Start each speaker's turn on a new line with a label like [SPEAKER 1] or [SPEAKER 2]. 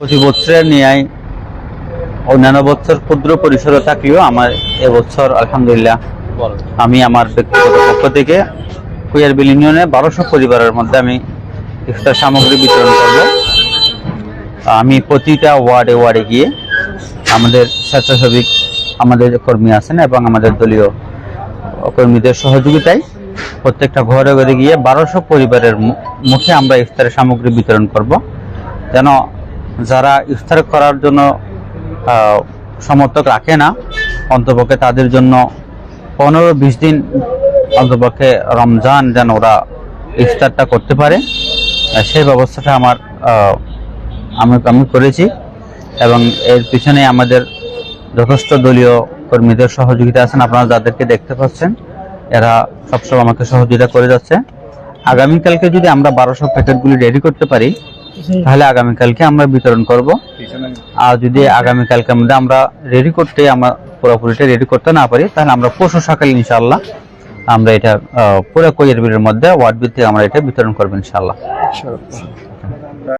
[SPEAKER 1] প্রতি বছরের ন্যায় অন্যান্য বছর ক্ষুদ্র পরিসরে থাকলেও আমার এবছর আলহামদুলিল্লাহ। আমি আমার ব্যক্তিগত পক্ষ থেকে কুয়ারবিল ইউনিয়নে বারোশো পরিবারের মধ্যে আমি ইফতার সামগ্রী বিতরণ করব। আমি প্রতিটা ওয়ার্ডে ওয়ার্ডে গিয়ে আমাদের স্বেচ্ছাসেবিক, আমাদের কর্মী আছেন এবং আমাদের দলীয় কর্মীদের সহযোগিতায় প্রত্যেকটা ঘরে ঘরে গিয়ে বারোশো পরিবারের মুখে আমরা ইফতারের সামগ্রী বিতরণ করব। যেন যারা ইফতার করার জন্য সমর্থক রাখে না, অন্তপক্ষে তাদের জন্য পনেরো বিশ দিন অন্তপক্ষে রমজান যেন ওরা ইফতারটা করতে পারে। সেই ব্যবস্থাটা আমার আমি আমি করেছি এবং এর পিছনে আমাদের যথেষ্ট দলীয় কর্মীদের সহযোগিতা আছেন। আপনারা যাদেরকে দেখতে পাচ্ছেন, এরা সবসময় আমাকে সহযোগিতা করে যাচ্ছে। আগামীকালকে যদি আমরা বারোশো প্যাকেটগুলি রেডি করতে পারি তাহলে আগামীকালকে আমরা বিতরণ করব। আর যদি আগামীকালকে মধ্যে আমরা রেডি করতে আমরা পুরোপুরিটা রেডি করতে না পারি তাহলে আমরা পশু সকালে ইনশাল্লাহ আমরা এটা আহ, পুরো কোয়ের বিলের মধ্যে ওয়ার্ড ভিত্তিক আমরা এটা বিতরণ করব ইনশাল্লাহ